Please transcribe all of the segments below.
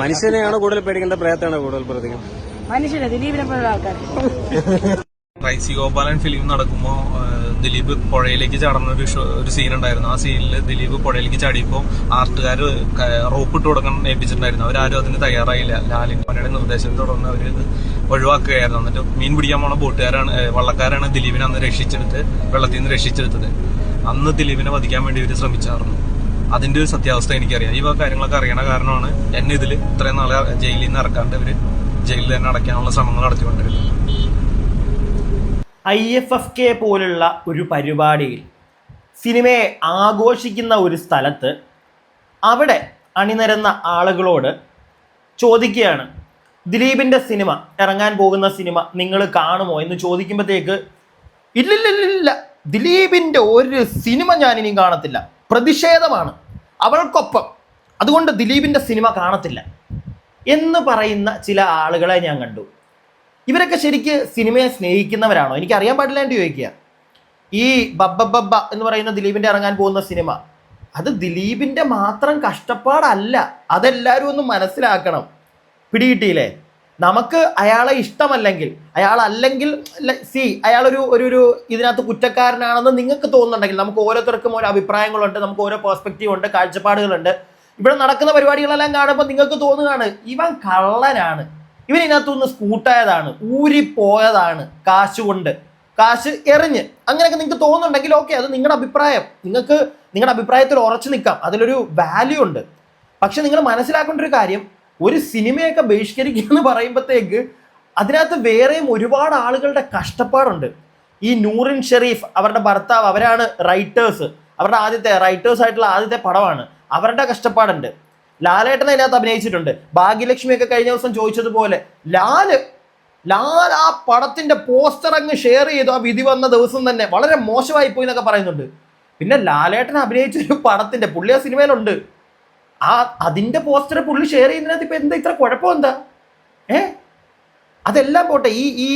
മനുഷ്യനെയാണോ കൂടുതൽ പേടിക്കേണ്ട പ്രയത്നമാണ് കൂടുതൽ പ്രതികം? മനുഷ്യനെ ദിലീപിനെ പോലുള്ള ആൾക്കാർ റൈസി ഗോപാലൻ ഫിലിം നടക്കുമ്പോ ആ, ദിലീപ് പുഴയിലേക്ക് ചാടുന്ന ഒരു ഒരു സീൻ ഉണ്ടായിരുന്നു ആ സീനിൽ ദിലീപ് പുഴയിലേക്ക് ചാടിയപ്പോ ആർട്ടുകാർ റോപ്പ് ഇട്ട് കൊടുക്കാൻ ഏൽപ്പിച്ചിട്ടുണ്ടായിരുന്നു. അവരാരും അതിന് തയ്യാറായില്ല. ലാലിൻ പനയുടെ നിർദ്ദേശത്തെ തുടർന്ന് അവർ ഇത് ഒഴിവാക്കുകയായിരുന്നു. എന്നിട്ട് മീൻ പിടിക്കാൻ പോണ ബോട്ടുകാരാണ് വള്ളക്കാരാണ് ദിലീപിനെ അന്ന് രക്ഷിച്ചെടുത്ത് വെള്ളത്തിൽ നിന്ന് രക്ഷിച്ചെടുത്തത്. അന്ന് ദിലീപിനെ വധിക്കാൻ വേണ്ടി ഇവർ ശ്രമിച്ചായിരുന്നു. അതിന്റെ ഒരു സത്യാവസ്ഥ എനിക്കറിയാം. ഈ കാര്യങ്ങളൊക്കെ അറിയണ കാരണമാണ് എന്നെ ഇതിൽ ഇത്രയും നാളെ ജയിലിൽ നിന്ന് ഇറക്കാണ്ട് ഇവർ ജയിലിൽ തന്നെ അടയ്ക്കാനുള്ള ശ്രമങ്ങൾ നടത്തിക്കൊണ്ടിരുന്നത്. ഐ എഫ് എഫ് കെ പോലുള്ള ഒരു പരിപാടിയിൽ സിനിമയെ ആഘോഷിക്കുന്ന ഒരു സ്ഥലത്ത് അവിടെ അണിനിരന്ന ആളുകളോട് ചോദിക്കുകയാണ് ദിലീപിന്റെ സിനിമ ഇറങ്ങാൻ പോകുന്ന സിനിമ നിങ്ങൾ കാണുമോ? എന്ന് ചോദിക്കുമ്പോഴത്തേക്ക് ഇല്ലില്ലില്ല ദിലീപിന്റെ ഒരു സിനിമ ഇനിയും കാണത്തില്ല. പ്രതിഷേധമാണ്. അവൾക്കൊപ്പം. അതുകൊണ്ട് ദിലീപിന്റെ സിനിമ കാണത്തില്ല എന്ന് പറയുന്ന ചില ആളുകളെ ഞാൻ കണ്ടു. ഇവരൊക്കെ ശരിക്ക് സിനിമയെ സ്നേഹിക്കുന്നവരാണോ? എനിക്ക് അറിയാൻ പാടില്ല എന്ന് ചോദിക്കുക. ഈ ബബ്ബ ബബ്ബ എന്ന് പറയുന്ന ദിലീപിന്റെ ഇറങ്ങാൻ പോകുന്ന സിനിമ അത് ദിലീപിന്റെ മാത്രം കഷ്ടപ്പാടല്ല. അതെല്ലാവരും ഒന്ന് മനസ്സിലാക്കണം. പിടികിട്ടിയില്ലേ? നമുക്ക് അയാളെ ഇഷ്ടമല്ലെങ്കിൽ അയാൾ അല്ലെങ്കിൽ സി അയാളൊരു ഒരു ഒരു ഇതിനകത്ത് കുറ്റക്കാരനാണെന്ന് നിങ്ങൾക്ക് തോന്നുന്നുണ്ടെങ്കിൽ നമുക്ക് ഓരോരുത്തർക്കും ഓരോ അഭിപ്രായങ്ങളുണ്ട് നമുക്ക് ഓരോ പേഴ്സ്പെക്റ്റീവ് ഉണ്ട് കാഴ്ചപ്പാടുകളുണ്ട്. ഇവിടെ നടക്കുന്ന പരിപാടികളെല്ലാം കാണുമ്പോൾ നിങ്ങൾക്ക് തോന്നുകയാണ് ഇവൻ കള്ളനാണ്. ഇവൻ ഇതിനകത്തുനിന്ന് സ്കൂട്ടായതാണ് ഊരിപ്പോയതാണ് കാശ് കൊണ്ട്. കാശ് എറിഞ്ഞ്. അങ്ങനെയൊക്കെ നിങ്ങൾക്ക് തോന്നുന്നുണ്ടെങ്കിൽ ഓക്കെ അത് നിങ്ങളുടെ അഭിപ്രായം. നിങ്ങൾക്ക് നിങ്ങളുടെ അഭിപ്രായത്തിൽ ഉറച്ചു നിൽക്കാം. അതിലൊരു വാല്യൂ ഉണ്ട്. പക്ഷെ നിങ്ങൾ മനസ്സിലാക്കേണ്ട ഒരു കാര്യം ഒരു സിനിമയൊക്കെ ബഹിഷ്കരിക്കുക എന്ന് പറയുമ്പോഴത്തേക്ക് അതിനകത്ത് വേറെയും ഒരുപാട് ആളുകളുടെ കഷ്ടപ്പാടുണ്ട്. ഈ നൂറിൻ ഷെറീഫ് അവരുടെ ഭർത്താവ് അവരാണ് റൈറ്റേഴ്സ് അവരുടെ ആദ്യത്തെ റൈറ്റേഴ്സ് ആയിട്ടുള്ള ആദ്യത്തെ പടമാണ്. അവരുടെ കഷ്ടപ്പാടുണ്ട്. ലാലേട്ടൻ അതിനകത്ത് അഭിനയിച്ചിട്ടുണ്ട്. ഭാഗ്യലക്ഷ്മിയൊക്കെ കഴിഞ്ഞ ദിവസം ചോദിച്ചതുപോലെ ലാൽ ലാൽ ആ പടത്തിന്റെ പോസ്റ്റർ അങ്ങ് ഷെയർ ചെയ്തു. ആ വിധി വന്ന ദിവസം തന്നെ. വളരെ മോശമായി പോയി എന്നൊക്കെ പറയുന്നുണ്ട്. പിന്നെ ലാലേട്ടൻ അഭിനയിച്ച ഒരു പടത്തിന്റെ പുള്ളി ആ സിനിമയിലുണ്ട്. ആ അതിന്റെ പോസ്റ്റർ പുള്ളി ഷെയർ ചെയ്യുന്നതിനകത്ത് ഇപ്പം എന്താ ഇത്ര കുഴപ്പം എന്താ? ഏ? അതെല്ലാം പോട്ടെ ഈ ഈ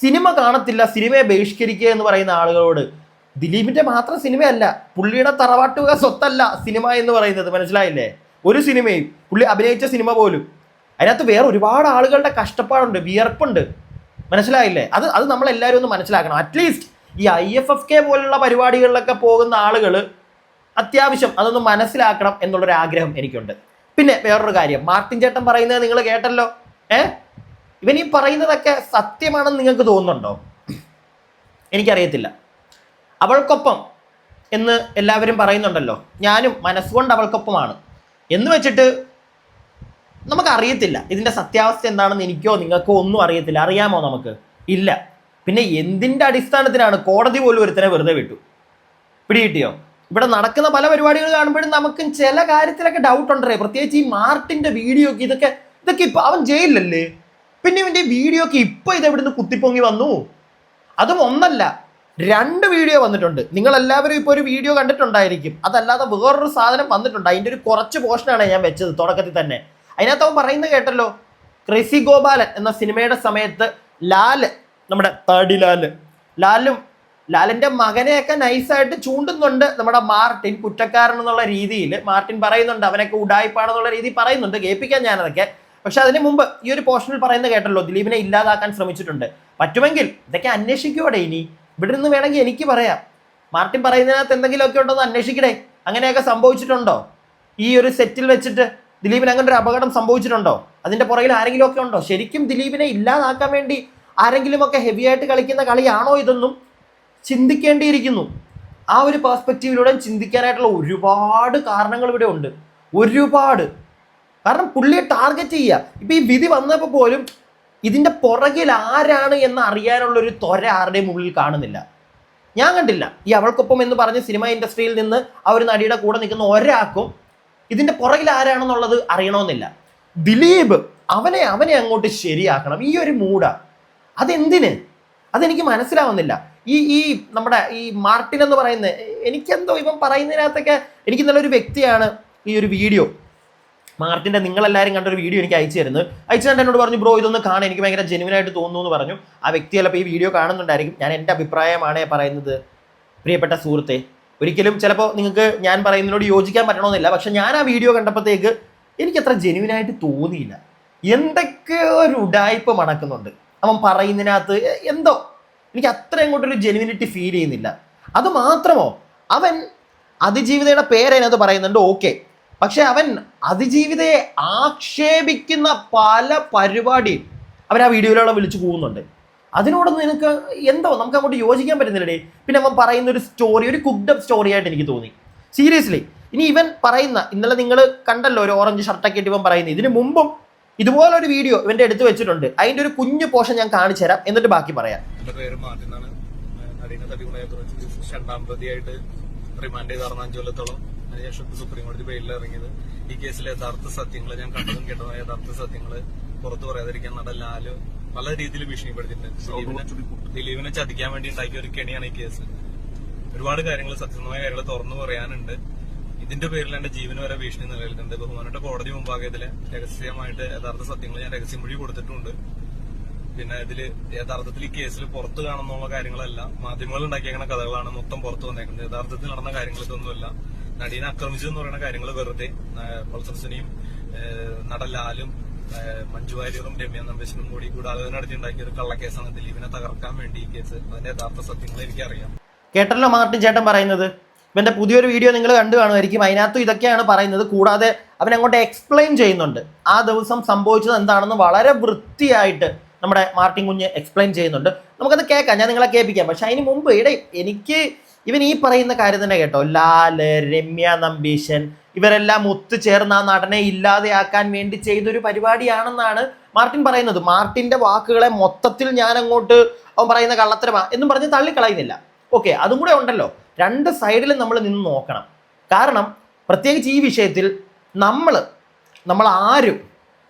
സിനിമ കാണത്തില്ല സിനിമയെ ബഹിഷ്കരിക്കുക എന്ന് പറയുന്ന ആളുകളോട്. ദിലീപിന്റെ മാത്രം സിനിമയല്ല പുള്ളിയുടെ തറവാട്ടുക സ്വത്തല്ല സിനിമ എന്ന് പറയുന്നത് മനസ്സിലായില്ലേ? ഒരു സിനിമയും പുള്ളി അഭിനയിച്ച സിനിമ പോലും. അതിനകത്ത് വേറെ ഒരുപാട് ആളുകളുടെ കഷ്ടപ്പാടുണ്ട് വിയർപ്പുണ്ട്. മനസ്സിലായില്ലേ? അത് അത് നമ്മളെല്ലാവരും ഒന്ന് മനസ്സിലാക്കണം. അറ്റ്ലീസ്റ്റ് ഈ ഐ എഫ് എഫ് കെ പോലുള്ള പരിപാടികളിലൊക്കെ പോകുന്ന ആളുകൾ അത്യാവശ്യം അതൊന്ന് മനസ്സിലാക്കണം എന്നുള്ളൊരു ആഗ്രഹം എനിക്കുണ്ട്. പിന്നെ വേറൊരു കാര്യം മാർട്ടിൻ ചേട്ടൻ പറയുന്നത് നിങ്ങൾ കേട്ടല്ലോ. ഏ? ഇവൻ ഈ പറയുന്നതൊക്കെ സത്യമാണെന്ന് നിങ്ങൾക്ക് തോന്നുന്നുണ്ടോ? എനിക്കറിയത്തില്ല. അവൾക്കൊപ്പം എന്ന് എല്ലാവരും പറയുന്നുണ്ടല്ലോ. ഞാനും മനസ്സുകൊണ്ട് അവൾക്കൊപ്പമാണ്. എന്ന് വെച്ചിട്ട് നമുക്കറിയത്തില്ല. ഇതിന്റെ സത്യാവസ്ഥ എന്താണെന്ന് എനിക്കോ നിങ്ങൾക്കോ ഒന്നും അറിയത്തില്ല. അറിയാമോ നമുക്ക്? ഇല്ല. പിന്നെ എന്തിന്റെ അടിസ്ഥാനത്തിലാണ് കോടതി പോലും ഒരുത്തനെ വെറുതെ വിട്ടു? പിടികിട്ടിയോ? ഇവിടെ നടക്കുന്ന പല പരിപാടികൾ കാണുമ്പോഴും നമുക്കും ചില കാര്യത്തിലൊക്കെ ഡൗട്ട് ഉണ്ടേ പ്രത്യേകിച്ച് ഈ മാർട്ടിന്റെ വീഡിയോ ഒക്കെ ഇതൊക്കെ ഇതൊക്കെ ഇപ്പൊ അവൻ ജയിലല്ലേ പിന്നെ ഇവന്റെ വീഡിയോ ഒക്കെ ഇപ്പൊ ഇത് എവിടുന്ന് കുത്തിപ്പൊങ്ങി വന്നു? അതും ഒന്നല്ല. രണ്ട് വീഡിയോ വന്നിട്ടുണ്ട്. നിങ്ങൾ എല്ലാവരും ഇപ്പോൾ ഒരു വീഡിയോ കണ്ടിട്ടുണ്ടായിരിക്കും. അതല്ലാതെ വേറൊരു സാധനം വന്നിട്ടുണ്ട്. അതിന്റെ ഒരു കുറച്ച് പോർഷനാണ് ഞാൻ വെച്ചത് തുടക്കത്തിൽ തന്നെ. അതിനകത്ത് അവൻ പറയുന്നത് കേട്ടല്ലോ? ക്രിസി ഗോപാലൻ എന്ന സിനിമയുടെ സമയത്ത് ലാൽ നമ്മുടെ തടി ലാൽ. ലാലും ലാലിന്റെ മകനെയൊക്കെ നൈസായിട്ട് ചൂണ്ടുന്നുണ്ട് നമ്മുടെ മാർട്ടിൻ കുറ്റക്കാരൻ എന്നുള്ള രീതിയിൽ മാർട്ടിൻ പറയുന്നുണ്ട് അവനൊക്കെ ഉടായ്പാണെന്നുള്ള രീതി പറയുന്നുണ്ട് കേൾപ്പിക്കാൻ ഞാനതൊക്കെ. പക്ഷെ അതിന് മുമ്പ് ഈ ഒരു പോർഷനിൽ പറയുന്നത് കേട്ടല്ലോ ദിലീപിനെ ഇല്ലാതാക്കാൻ ശ്രമിച്ചിട്ടുണ്ട്. പറ്റുമെങ്കിൽ ഇതൊക്കെ അന്വേഷിക്കുവാടെ ഇനി? ഇവിടെ നിന്ന് വേണമെങ്കിൽ എനിക്ക് പറയാം. മാർട്ടിൻ പറയുന്നതിനകത്ത് എന്തെങ്കിലുമൊക്കെ ഉണ്ടോ എന്ന് അന്വേഷിക്കണേ അങ്ങനെയൊക്കെ സംഭവിച്ചിട്ടുണ്ടോ? ഈ ഒരു സെറ്റിൽ വെച്ചിട്ട് ദിലീപിന് അങ്ങനെ ഒരു അപകടം സംഭവിച്ചിട്ടുണ്ടോ? അതിന്റെ പുറകിൽ ആരെങ്കിലും ഒക്കെ ഉണ്ടോ? ശരിക്കും ദിലീപിനെ ഇല്ലാതാക്കാൻ വേണ്ടി ആരെങ്കിലുമൊക്കെ ഹെവിയായിട്ട് കളിക്കുന്ന കളിയാണോ ഇതൊന്നും? ചിന്തിക്കേണ്ടിയിരിക്കുന്നു. ആ ഒരു പെർസ്പെക്റ്റീവിലൂടെ ചിന്തിക്കാനായിട്ടുള്ള ഒരുപാട് കാരണങ്ങൾ ഇവിടെ ഉണ്ട്. ഒരുപാട്. കാരണം പുള്ളിയെ ടാർഗറ്റ് ചെയ്യുക. ഇപ്പം ഈ വിധി വന്നപ്പോൾ പോലും ഇതിന്റെ പുറകിൽ ആരാണ് എന്ന് അറിയാനുള്ള ഒരു ത്വര ആരുടെയും ഉള്ളിൽ കാണുന്നില്ല. ഞാൻ കണ്ടില്ല. ഈ അവൾക്കൊപ്പം എന്ന് പറഞ്ഞ് സിനിമ ഇൻഡസ്ട്രിയിൽ നിന്ന് ആ ഒരു നടിയുടെ കൂടെ നിൽക്കുന്ന ഒരാൾക്കും ഇതിന്റെ പുറകിൽ ആരാണെന്നുള്ളത് അറിയണമെന്നില്ല. ദിലീപ് അവനെ അവനെ അങ്ങോട്ട് ശരിയാക്കണം. ഈ ഒരു മൂഡ. അതെന്തിന്? അതെനിക്ക് മനസ്സിലാവുന്നില്ല. ഈ ഈ നമ്മുടെ ഈ മാർട്ടിൻ എന്ന് പറയുന്നത് എനിക്കെന്തോ ഇവൻ പറയുന്നതിനകത്തൊക്കെ എനിക്ക് നല്ലൊരു വ്യക്തിയാണ് ഈ ഒരു വീഡിയോ. മാർട്ടിന്റെ നിങ്ങളെല്ലാവരും കണ്ടൊരു വീഡിയോ എനിക്ക് അയച്ചു തരുന്നു. അയച്ചു തന്നിട്ട് എന്നോട് പറഞ്ഞു ബ്രോ ഇതൊന്ന് കാണാൻ എനിക്ക് ഭയങ്കര ജെനുവിനായിട്ട് തോന്നുന്നു എന്ന് പറഞ്ഞു. ആ വ്യക്തി ചിലപ്പോൾ ഈ വീഡിയോ കാണുന്നുണ്ടായിരിക്കും. ഞാൻ എന്റെ അഭിപ്രായമാണ് പറയുന്നത് പ്രിയപ്പെട്ട സുഹൃത്തെ. ഒരിക്കലും ചിലപ്പോൾ നിങ്ങൾക്ക് ഞാൻ പറയുന്നതിനോട് യോജിക്കാൻ പറ്റണമെന്നില്ല. പക്ഷെ ഞാൻ ആ വീഡിയോ കണ്ടപ്പോഴത്തേക്ക് എനിക്ക് അത്ര ജെനുവിനായിട്ട് തോന്നിയില്ല. എന്തൊക്കെ ഒരു ഉടായ്പ മണക്കുന്നുണ്ട്. അവൻ പറയുന്നതിനകത്ത് എന്തോ എനിക്ക് അത്ര അങ്ങോട്ടൊരു ജെനുവിനിറ്റി ഫീൽ ചെയ്യുന്നില്ല. അത് മാത്രമോ? അവൻ അതിജീവിതയുടെ പേര് അതിനകത്ത് പറയുന്നുണ്ട് ഓക്കെ പക്ഷെ അവൻ അതിജീവിതയെ ആക്ഷേപിക്കുന്ന പല പരിപാടിയും അവൻ ആ വീഡിയോയിലൂടെ വിളിച്ചു പോകുന്നുണ്ട്. അതിനോടൊന്നും നിനക്ക് എന്തോ നമുക്ക് അങ്ങോട്ട് യോജിക്കാൻ പറ്റുന്നില്ലേ പിന്നെ അവൻ പറയുന്ന ഒരു സ്റ്റോറി ഒരു കുക്ഡപ്പ് സ്റ്റോറി ആയിട്ട് എനിക്ക് തോന്നി. സീരിയസ്ലി ഇനി ഇവൻ പറയുന്ന ഇന്നലെ നിങ്ങൾ കണ്ടല്ലോ ഒരു ഓറഞ്ച് ഷർട്ടൊക്കെ ഇട്ട് ഇവൻ പറയുന്നത്. ഇതിനു മുമ്പും ഇതുപോലെ ഒരു വീഡിയോ ഇവന്റെ എടുത്ത് വെച്ചിട്ടുണ്ട്. അതിന്റെ ഒരു കുഞ്ഞു പോഷൻ ഞാൻ കാണിച്ചു തരാം. എന്നിട്ട് ബാക്കി പറയാം. രണ്ടാം പ്രതിയായിട്ട് റിമാൻഡ് ചെയ്ത് അഞ്ചു കൊല്ലത്തോളം. അതിനുശേഷം സുപ്രീം കോടതി ബെയിലിൽ ഇറങ്ങിയത്. ഈ കേസിലെ യഥാർത്ഥ സത്യങ്ങൾ ഞാൻ കണ്ടതും കേട്ടതും യഥാർത്ഥ സത്യങ്ങൾ പുറത്തു പറയാതിരിക്കാൻ നട ലാൽ പല രീതിയിൽ ഭീഷണിപ്പെടുത്തിയിട്ടുണ്ട്. ദിലീപിനെ ദിലീപിനെ ചതിക്കാൻ വേണ്ടി ഉണ്ടാക്കിയ ഒരു കെണിയാണ് ഈ കേസ്. ഒരുപാട് കാര്യങ്ങൾ സത്യസന്ധമായ കാര്യങ്ങൾ തുറന്നു പറയാനുണ്ട്. ഇതിന്റെ പേരിൽ എന്റെ ജീവൻ വരെ ഭീഷണി നിലനിൽക്കുന്നുണ്ട് ബഹുമാനപ്പെട്ട കോടതി മുമ്പാകെ ഇതിലെ രഹസ്യമായിട്ട് യഥാർത്ഥ സത്യങ്ങൾ ഞാൻ രഹസ്യമൊഴി കൊടുത്തിട്ടുണ്ട്. പിന്നെ ഇതിൽ യഥാർത്ഥത്തിൽ ഈ കേസിൽ പുറത്തു കാണുന്നുള്ള കാര്യങ്ങളല്ല. മാധ്യമങ്ങൾ ഉണ്ടാക്കിയേക്കുന്ന കഥകളാണ് മൊത്തം പുറത്തു വന്നേക്കുന്നത്. യഥാർത്ഥത്തിൽ നടന്ന കാര്യങ്ങൾ ഇതൊന്നുമല്ല നടീനെ ആക്രമിച്ചു എന്ന് പറയുന്ന കാര്യങ്ങൾ വെറുതെ. പൾസർസിനെയും നടലാലും മഞ്ജു വാര്യറും രമ്യ നമ്പേശനും കൂടി ഗൂഢാലോചന നടത്തി ഉണ്ടാക്കിയ ഒരു കള്ളക്കേസാണ് ദിലീപിനെ തകർക്കാൻ വേണ്ടി ഈ കേസ്. അതിന്റെ യഥാർത്ഥ സത്യങ്ങൾ എനിക്കറിയാം. കേട്ടല്ലോ മാർട്ടിൻ ചേട്ടൻ പറയുന്നത്? ഇവന്റെ പുതിയൊരു വീഡിയോ നിങ്ങൾ കണ്ടു കാണുമായിരിക്കും. അതിനകത്തും ഇതൊക്കെയാണ് പറയുന്നത്. കൂടാതെ അവൻ അങ്ങോട്ട് എക്സ്പ്ലെയിൻ ചെയ്യുന്നുണ്ട്. ആ ദിവസം സംഭവിച്ചത് എന്താണെന്ന് വളരെ വൃത്തിയായിട്ട് നമ്മുടെ മാർട്ടിൻ കുഞ്ഞ് എക്സ്പ്ലെയിൻ ചെയ്യുന്നുണ്ട്. നമുക്കത് കേൾക്കാം. ഞാൻ നിങ്ങളെ കേൾപ്പിക്കാം. പക്ഷെ അതിന് മുമ്പ് ഇട എനിക്ക് ഇവൻ ഈ പറയുന്ന കാര്യം തന്നെ കേട്ടോ. ലാൽ രമ്യ നമ്പീശൻ ഇവരെല്ലാം ഒത്തുചേർന്ന് ആ നടനെ ഇല്ലാതെയാക്കാൻ വേണ്ടി ചെയ്തൊരു പരിപാടിയാണെന്നാണ് മാർട്ടിൻ പറയുന്നത്. മാർട്ടിന്റെ വാക്കുകളെ മൊത്തത്തിൽ ഞാൻ അങ്ങോട്ട് അവൻ പറയുന്ന കള്ളത്തരമാ എന്നും പറഞ്ഞ് തള്ളിക്കളയുന്നില്ല. ഓക്കെ അതും കൂടെ ഉണ്ടല്ലോ. രണ്ട് സൈഡിലും നമ്മൾ നിന്ന് നോക്കണം. കാരണം പ്രത്യേകിച്ച് ഈ വിഷയത്തിൽ നമ്മൾ നമ്മൾ ആരും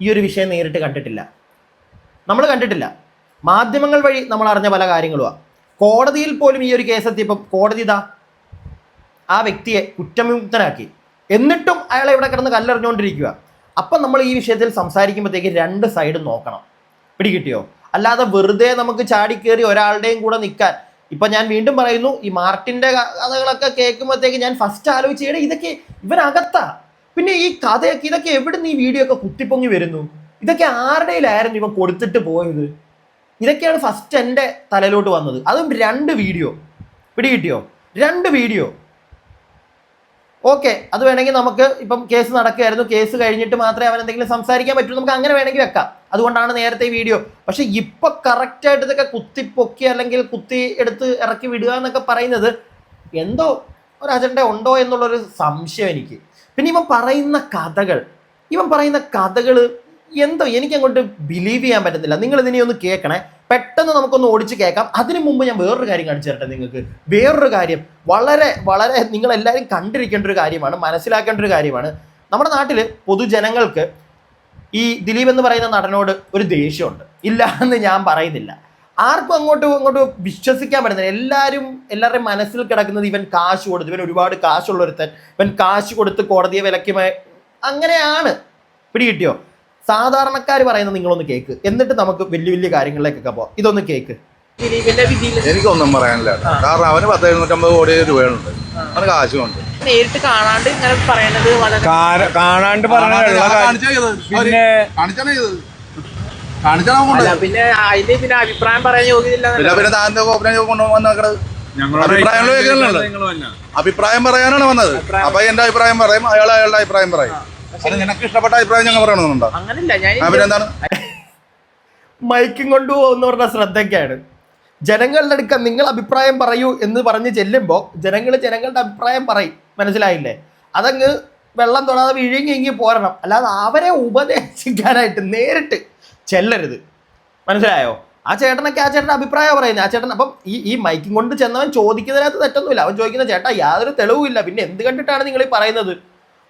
ഈ ഒരു വിഷയം നേരിട്ട് കണ്ടിട്ടില്ല. നമ്മൾ കണ്ടിട്ടില്ല. മാധ്യമങ്ങൾ വഴി നമ്മൾ അറിഞ്ഞ പല കാര്യങ്ങളുമാണ് കോടതിയിൽ പോലും ഈ ഒരു കേസ് എത്തിയപ്പോൾ കോടതി ഇതാ ആ വ്യക്തിയെ കുറ്റവിമുക്തനാക്കി. എന്നിട്ടും അയാളെ ഇവിടെ കിടന്ന് കല്ലെറിഞ്ഞുകൊണ്ടിരിക്കുക അപ്പം നമ്മൾ ഈ വിഷയത്തിൽ സംസാരിക്കുമ്പോഴത്തേക്ക് രണ്ട് സൈഡും നോക്കണം. പിടികിട്ടിയോ? അല്ലാതെ വെറുതെ നമുക്ക് ചാടിക്കേറി ഒരാളുടെയും കൂടെ നിൽക്കാൻ ഇപ്പൊ ഞാൻ വീണ്ടും പറയുന്നു ഈ മാർട്ടിന്റെ കഥകളൊക്കെ കേൾക്കുമ്പോഴത്തേക്ക് ഞാൻ ഫസ്റ്റ് ആലോചിച്ചേടെ ഇതൊക്കെ ഇവനകത്താ പിന്നെ ഈ കഥയൊക്കെ ഇതൊക്കെ എവിടെ നിന്ന് ഈ വീഡിയോ ഒക്കെ കുത്തിപ്പൊങ്ങി വരുന്നു? ഇതൊക്കെ ആരുടെയിലായിരുന്നു ഇവൻ കൊടുത്തിട്ട് പോയത്? ഇതൊക്കെയാണ് ഫസ്റ്റ് എന്റെ തലയിലോട്ട് വന്നത്. അതും രണ്ട് വീഡിയോ പിടി കിട്ടിയോ രണ്ട് വീഡിയോ ഓക്കെ അത് വേണമെങ്കിൽ നമുക്ക് ഇപ്പം കേസ് നടക്കുകയായിരുന്നു. കേസ് കഴിഞ്ഞിട്ട് മാത്രമേ അവൻ എന്തെങ്കിലും സംസാരിക്കാൻ പറ്റൂ നമുക്ക് അങ്ങനെ വേണമെങ്കിൽ വെക്കാം. അതുകൊണ്ടാണ് നേരത്തെ വീഡിയോ. പക്ഷെ ഇപ്പൊ കറക്റ്റായിട്ട് ഇതൊക്കെ കുത്തിപ്പൊക്കി അല്ലെങ്കിൽ കുത്തി എടുത്ത് ഇറക്കി വിടുക എന്നൊക്കെ പറയുന്നത് എന്തോ ഒരു അജണ്ട ഉണ്ടോ എന്നുള്ളൊരു സംശയം എനിക്ക്. പിന്നെ ഇവൻ പറയുന്ന കഥകൾ. ഇവൻ പറയുന്ന കഥകൾ എന്തോ എനിക്കങ്ങോട്ട് ബിലീവ് ചെയ്യാൻ പറ്റുന്നില്ല നിങ്ങൾ ഇതിനെ ഒന്ന് കേൾക്കണേ. പെട്ടെന്ന് നമുക്കൊന്ന് ഓടിച്ച് കേൾക്കാം. അതിനു മുമ്പ് ഞാൻ വേറൊരു കാര്യം കാണിച്ചു തരട്ടെ നിങ്ങൾക്ക്. വേറൊരു കാര്യം. വളരെ വളരെ നിങ്ങൾ എല്ലാവരും കണ്ടിരിക്കേണ്ട ഒരു കാര്യമാണ് മനസ്സിലാക്കേണ്ട ഒരു കാര്യമാണ്. നമ്മുടെ നാട്ടിൽ പൊതുജനങ്ങൾക്ക് ഈ ദിലീപ് എന്ന് പറയുന്ന നടനോട് ഒരു ദേഷ്യമുണ്ട്. ഇല്ല എന്ന് ഞാൻ പറയുന്നില്ല. ആർക്കും അങ്ങോട്ടും അങ്ങോട്ടും വിശ്വസിക്കാൻ പറ്റുന്നില്ല. എല്ലാവരും എല്ലാവരുടെയും മനസ്സിൽ കിടക്കുന്നത് ഇവൻ കാശ് കൊടുത്ത് ഇവൻ ഒരുപാട് കാശുള്ളൊരുത്തൻ. ഇവൻ കാശ് കൊടുത്ത് കോടതിയെ വിലക്കുമായി അങ്ങനെയാണ്. പിടികിട്ടിയോ? സാധാരണക്കാർ പറയുന്നത് നിങ്ങളൊന്ന് കേക്ക്. എന്നിട്ട് നമുക്ക് വലിയ വലിയ കാര്യങ്ങളിലേക്കൊക്കെ പോവാം. ഇതൊന്ന് കേക്ക്. എനിക്കൊന്നും പറയാനില്ല കാരണം അവന് പത്ത് എഴുന്നൂറ്റമ്പത് കോടി രൂപയുണ്ട്. അവന് കാശുമുണ്ട്. നേരിട്ട് കാണാണ്ട് ഇങ്ങനെ പറയണത് കാണാണ്ട് പിന്നെ അതിന് അഭിപ്രായം പറയാൻ യോഗ്യതയില്ല പിന്നെ താന്റെ അഭിപ്രായം പറയാനാണ് വന്നത്. അപ്പൊ എന്റെ അഭിപ്രായം പറയും. അയാൾ അയാളുടെ അഭിപ്രായം പറയും. അത് നിനക്ക് ഇഷ്ടപ്പെട്ട അഭിപ്രായം ഞങ്ങൾ പറയണമെന്നുണ്ടോ? അങ്ങനല്ല ഞാൻ എന്താണ്? മൈക്കും കൊണ്ടുപോകുന്നവരുടെ ശ്രദ്ധയ്ക്കാണ്. ജനങ്ങളുടെ അടുക്ക നിങ്ങൾ അഭിപ്രായം പറയൂ എന്ന് പറഞ്ഞ് ചെല്ലുമ്പോൾ ജനങ്ങൾ ജനങ്ങളുടെ അഭിപ്രായം പറയും. മനസ്സിലായില്ലേ? അതങ്ങ് വെള്ളം തൊടാതെ വിഴുങ്ങി പോരണം. അല്ലാതെ അവരെ ഉപദേശിക്കാനായിട്ട് നേരിട്ട് ചെല്ലരുത്. മനസ്സിലായോ? ആ ചേട്ടനൊക്കെ ആ ചേട്ടന്റെ അഭിപ്രായം പറയുന്നത് ആ ചേട്ടൻ അപ്പം ഈ ഈ മൈക്കും കൊണ്ട് ചെന്നവൻ ചോദിക്കുന്നതിനകത്ത് തെറ്റൊന്നുമില്ല. അവൻ ചോദിക്കുന്ന ചേട്ടാ യാതൊരു തെളിവുമില്ല. പിന്നെ എന്ത് കണ്ടിട്ടാണ് നിങ്ങൾ ഈ പറയുന്നത്?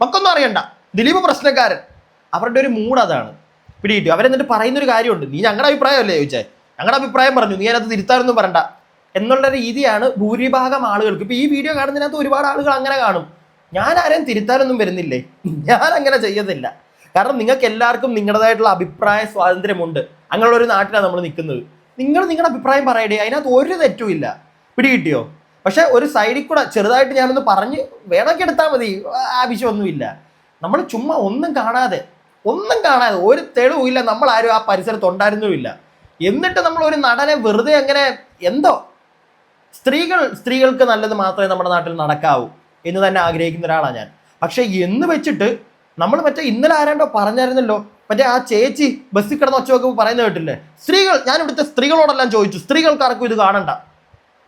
മക്കൊന്നും അറിയണ്ട. ദിലീപ് പ്രശ്നക്കാരൻ. അവരുടെ ഒരു മൂഡ് അതാണ്. പിടിയിട്ടു അവരെന്നിട്ട് പറയുന്ന ഒരു കാര്യമുണ്ട്. നീ ഞങ്ങളുടെ അഭിപ്രായമല്ലേ ചോദിച്ചേ? ഞങ്ങളുടെ അഭിപ്രായം പറഞ്ഞു. നീ അതിനകത്ത് തിരുത്താറൊന്നും പറയണ്ട. എന്നുള്ള രീതിയാണ് ഭൂരിഭാഗം ആളുകൾക്ക്. ഇപ്പൊ ഈ വീഡിയോ കാണുന്നതിനകത്ത് ഒരുപാട് ആളുകൾ അങ്ങനെ കാണും. ഞാൻ ആരെയും തിരുത്താനൊന്നും വരുന്നില്ലേ? ഞാൻ അങ്ങനെ ചെയ്യത്തില്ല. കാരണം നിങ്ങൾക്ക് എല്ലാവർക്കും നിങ്ങളുടേതായിട്ടുള്ള അഭിപ്രായ സ്വാതന്ത്ര്യമുണ്ട്. അങ്ങനെയുള്ള ഒരു നാട്ടിലാണ് നമ്മൾ നിൽക്കുന്നത്. നിങ്ങൾ നിങ്ങളുടെ അഭിപ്രായം പറയടേ. അതിനകത്ത് ഒരു തെറ്റും ഇല്ല. പിടികിട്ടിയോ? പക്ഷെ ഒരു സൈഡിൽ കൂടെ ചെറുതായിട്ട് ഞാനൊന്ന് പറഞ്ഞ് വേണമെങ്കിൽ എടുത്താൽ മതി ആവശ്യമൊന്നുമില്ല നമ്മൾ ചുമ്മാ ഒന്നും കാണാതെ ഒന്നും കാണാതെ ഒരു തെളിവും നമ്മൾ ആരും ആ പരിസരത്ത് ഉണ്ടായിരുന്നുമില്ല. എന്നിട്ട് നമ്മൾ ഒരു നടനെ വെറുതെ അങ്ങനെ എന്തോ സ്ത്രീകൾ സ്ത്രീകൾക്ക് നല്ലത് മാത്രമേ നമ്മുടെ നാട്ടിൽ നടക്കാവൂ എന്ന് തന്നെ ആഗ്രഹിക്കുന്ന ഒരാളാണ് ഞാൻ. പക്ഷേ എന്ന് വെച്ചിട്ട് നമ്മൾ മറ്റേ ഇന്നലെ ആരാണ്ടോ പറഞ്ഞായിരുന്നല്ലോ മറ്റേ ആ ചേച്ചി ബസ്സിൽ കിടന്ന് ഒച്ച വെക്കുമ്പോൾ പറയുന്നത് കേട്ടില്ലേ? സ്ത്രീകൾ ഞാൻ ഇവിടുത്തെ സ്ത്രീകളോടെല്ലാം ചോദിച്ചു സ്ത്രീകൾക്കാർക്കും ഇത് കാണണ്ട.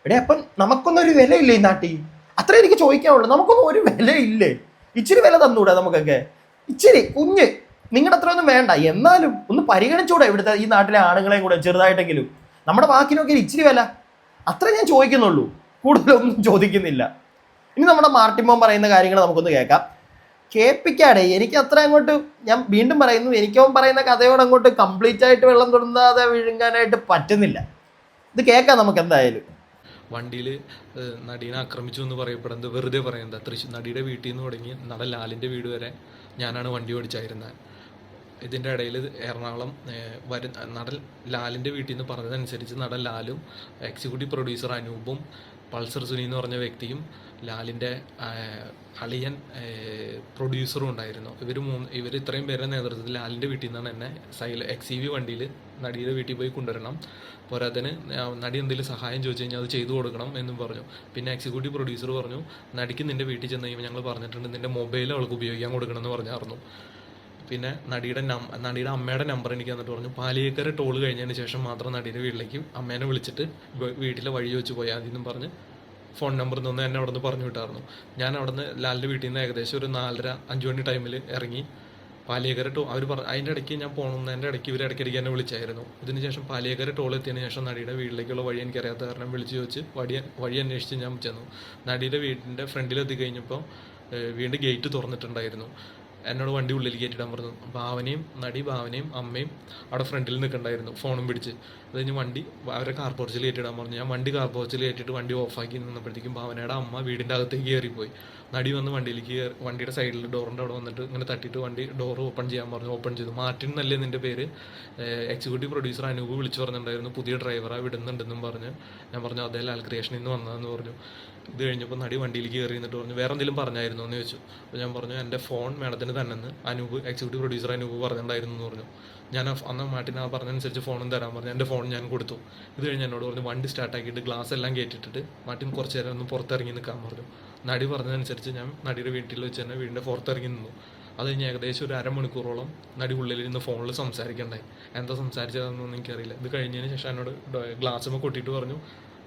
ഇവിടെ അപ്പം നമുക്കൊന്നും ഒരു വിലയില്ലേ ഈ നാട്ടിൽ? അത്രേ എനിക്ക് ചോദിക്കാനുള്ളൂ നമുക്കൊന്നും ഒരു വിലയില്ലേ? ഇച്ചിരി വില തന്നൂടെ നമുക്കൊക്കെ? ഇച്ചിരി കുഞ്ഞ്. നിങ്ങളുടെ അത്ര ഒന്നും വേണ്ട. എന്നാലും ഒന്ന് പരിഗണിച്ചൂടെ ഇവിടുത്തെ ഈ നാട്ടിലെ ആണുങ്ങളെയും കൂടെ ചെറുതായിട്ടെങ്കിലും. നമ്മുടെ വാക്കിനൊക്കെ ഇച്ചിരി വില. അത്ര ഞാൻ ചോദിക്കുന്നുള്ളൂ. കൂടുതലൊന്നും ചോദിക്കുന്നില്ല. ഇനി നമ്മുടെ മാർട്ടിമോൻ പറയുന്ന കാര്യങ്ങൾ നമുക്കൊന്ന് കേൾക്കാം. കേൾപ്പിക്കാടെ എനിക്ക് അത്ര അങ്ങോട്ട് ഞാൻ വീണ്ടും പറയുന്നു. എനിക്കവൻ പറയുന്ന കഥയോട് അങ്ങോട്ട് കംപ്ലീറ്റ് ആയിട്ട് വെള്ളം തൊടുന്നാതെ വിഴുങ്ങാനായിട്ട് പറ്റുന്നില്ല. ഇത് കേൾക്കാം നമുക്ക് എന്തായാലും. വണ്ടിയിൽ നടീനെ ആക്രമിച്ചു എന്ന് പറയപ്പെടുന്നത് വെറുതെ പറയുന്നത്. തൃശ്ശൂർ നടിയുടെ വീട്ടിൽ നിന്ന് തുടങ്ങി നട ലാലിന്റെ വീട് വരെ ഞാനാണ് വണ്ടി ഓടിച്ചായിരുന്നത് ഇതിന്റെ ഇടയിൽ എറണാകുളം വരുന്ന വരു നടൻ ലാലിന്റെ വീട്ടിൽ നിന്ന് പറഞ്ഞതനുസരിച്ച് നടൻ ലാലും എക്സിക്യൂട്ടീവ് പ്രൊഡ്യൂസർ അനൂപും പൾസർ സുനി എന്ന് പറഞ്ഞ വ്യക്തിയും ലാലിന്റെ അളിയൻ പ്രൊഡ്യൂസറും ഉണ്ടായിരുന്നു. ഇവർ മൂന്ന് ഇവർ ഇത്രയും പേരുടെ നേതൃത്വത്തിൽ ലാലിന്റെ വീട്ടിൽ നിന്നാണ് എന്നെ സൈൽ എക്സ് ഇ വി വണ്ടിയിൽ നടിയുടെ വീട്ടിൽ പോയി കൊണ്ടുവരണം. പോരാത്തതിന് നടി എന്തെങ്കിലും സഹായം ചോദിച്ചു കഴിഞ്ഞാൽ അത് ചെയ്തു കൊടുക്കണം എന്നും പറഞ്ഞു. പിന്നെ എക്സിക്യൂട്ടീവ് പ്രൊഡ്യൂസർ പറഞ്ഞു നടിക്ക് നിന്റെ വീട്ടിൽ ചെന്ന് കഴിയുമ്പോൾ ഞങ്ങൾ പറഞ്ഞിട്ടുണ്ട് നിന്റെ മൊബൈൽ അവൾക്ക് ഉപയോഗിക്കാൻ കൊടുക്കണമെന്ന് പറഞ്ഞായിരുന്നു. പിന്നെ നടിയുടെ നടിയുടെ അമ്മയുടെ നമ്പർ എനിക്ക് തന്നിട്ട് പറഞ്ഞു പാലിയേക്കര ടോൾ കഴിഞ്ഞതിന് ശേഷം മാത്രം നടിയുടെ വീട്ടിലേക്ക് അമ്മേനെ വിളിച്ചിട്ട് വീട്ടിലെ വഴി വെച്ച് പോയാൽ മതി എന്നും പറഞ്ഞ് ഫോൺ നമ്പർ നിന്ന് എന്നെ അവിടെ നിന്ന് പറഞ്ഞു വിട്ടായിരുന്നു ഞാൻ അവിടെ നിന്ന് ലാലിന്റെ വീട്ടിൽ നിന്ന് ഏകദേശം ഒരു നാലര അഞ്ച് മണി ടൈമിൽ ഇറങ്ങി പാലിയേക്കര ടോ അവർ പറഞ്ഞു അതിന്റെ ഇടയ്ക്ക് ഞാൻ പോകണമെന്നതിന്റെ ഇടയ്ക്ക് ഇവർ ഇടയ്ക്കിടയ്ക്ക് എന്നെ വിളിച്ചായിരുന്നു. ഇതിന് ശേഷം പാലിയേക്കര ടോൾ എത്തിയതിന് ശേഷം നടിയുടെ വീട്ടിലേക്കുള്ള വഴി എനിക്കറിയാത്ത കാരണം വിളിച്ച് ചോദിച്ച് വഴി വഴി അന്വേഷിച്ച് ഞാൻ ചെന്നു. നടിയുടെ വീടിന്റെ ഫ്രണ്ടിലെത്തി കഴിഞ്ഞപ്പോൾ വീണ്ടും ഗേറ്റ് തുറന്നിട്ടുണ്ടായിരുന്നു. എന്നോട് വണ്ടി ഉള്ളിൽ കയറ്റിടാൻ പറഞ്ഞു. ഭാവനയും നടി ഭാവനയും അമ്മയും അവിടെ ഫ്രണ്ടിൽ നിൽക്കണ്ടായിരുന്നു. ഫോണും പിടിച്ച്. അത് കഴിഞ്ഞ് വണ്ടി അവരെ കാർ പോർച്ചിൽ കയറ്റിടാൻ പറഞ്ഞു. ഞാൻ വണ്ടി കാർ പോർച്ചിൽ കയറ്റിയിട്ട് വണ്ടി ഓഫാക്കി നിന്നപ്പോഴത്തേക്കും ഭാവനയുടെ അമ്മ വീടിന്റെ അകത്തേക്ക് കയറിപ്പോയി. നടി വന്ന് വണ്ടിയിലേക്ക് കയറി വണ്ടിയുടെ സൈഡിൽ ഡോറിന്റെ അവിടെ വന്നിട്ട് ഇങ്ങനെ തട്ടിയിട്ട് വണ്ടി ഡോർ ഓപ്പൺ ചെയ്യാൻ പറഞ്ഞു. ഓപ്പൺ ചെയ്തു. മാർട്ടിൻ എന്നല്ലേ നിന്റെ പേര്? എക്സിക്യൂട്ടീവ് പ്രൊഡ്യൂസർ അനൂപ് വിളിച്ചു പറഞ്ഞിട്ടുണ്ടായിരുന്നു. പുതിയ ഡ്രൈവറാണ് വിടുന്നുണ്ടെന്നും പറഞ്ഞ്. ഞാൻ പറഞ്ഞു അതേ ലാൽ ക്രിയേഷനിൽ നിന്ന് വന്നതെന്ന് പറഞ്ഞു. ഇത് കഴിഞ്ഞപ്പോൾ നടി വണ്ടിയിലേക്ക് കയറി എന്നിട്ട് പറഞ്ഞു വേറെ എന്തെങ്കിലും പറഞ്ഞായിരുന്നു? എന്ന് ചോദിച്ചു. അപ്പോൾ ഞാൻ പറഞ്ഞു എന്റെ ഫോൺ മേഡത്തിന് തന്നെന്ന്. അനൂപ് എക്സിക്യൂട്ടീവ് പ്രൊഡ്യൂസർ അനൂപ് പറഞ്ഞിട്ടുണ്ടായിരുന്നു എന്ന് പറഞ്ഞു. ഞാൻ അന്ന് മാട്ടിന് ആ പറഞ്ഞനുസരിച്ച് ഫോണും തരാൻ പറഞ്ഞു. എന്റെ ഫോൺ ഞാൻ കൊടുത്തു. ഇത് കഴിഞ്ഞ് എന്നോട് പറഞ്ഞു വണ്ടി സ്റ്റാർട്ടാക്കിയിട്ട് ഗ്ലാസ് എല്ലാം കയറ്റിട്ടിട്ട് മാട്ടിൻ കുറച്ച് നേരം ഒന്ന് പുറത്തിറങ്ങി നിൽക്കാൻ പറഞ്ഞു. നടി പറഞ്ഞതനുസരിച്ച് ഞാൻ നടിയുടെ വീട്ടിൽ വെച്ച് തന്നെ വീടിന്റെ പുറത്തിറങ്ങി നിന്നു. അത് കഴിഞ്ഞ് ഏകദേശം ഒരു അരമണിക്കൂറോളം നടി ഉള്ളിലിരുന്ന് ഫോണിൽ സംസാരിക്കണ്ടായി. എന്താ സംസാരിച്ചതെന്നൊന്നും എനിക്കറിയില്ല. ഇത് കഴിഞ്ഞതിന് ശേഷം എന്നോട് ഗ്ലാസ്സുമ്പോൾ കൊട്ടിയിട്ട് പറഞ്ഞു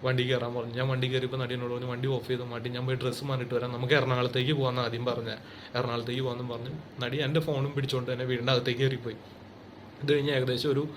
വണ്ടി കയറാൻ പറഞ്ഞു. ഞാൻ വണ്ടി കയറിയപ്പോൾ നടിയനോട് പറഞ്ഞു വണ്ടി ഓഫ് ചെയ്ത് മാറ്റി ഞാൻ പോയി ഡ്രസ്സ് മാറിയിട്ട് വരാം. നമുക്ക് എറണാകുളത്തേക്ക് പോകാമെന്ന് ആദ്യം പറഞ്ഞ. എറണാകുളത്തേക്ക് പോകാമെന്ന് പറഞ്ഞു നടി എന്റെ ഫോണും പിടിച്ചുകൊണ്ട് തന്നെ വീടിന്റെ അകത്തേക്ക് കയറിപ്പോയി. ഇത് കഴിഞ്ഞ് ഏകദേശം ഒരു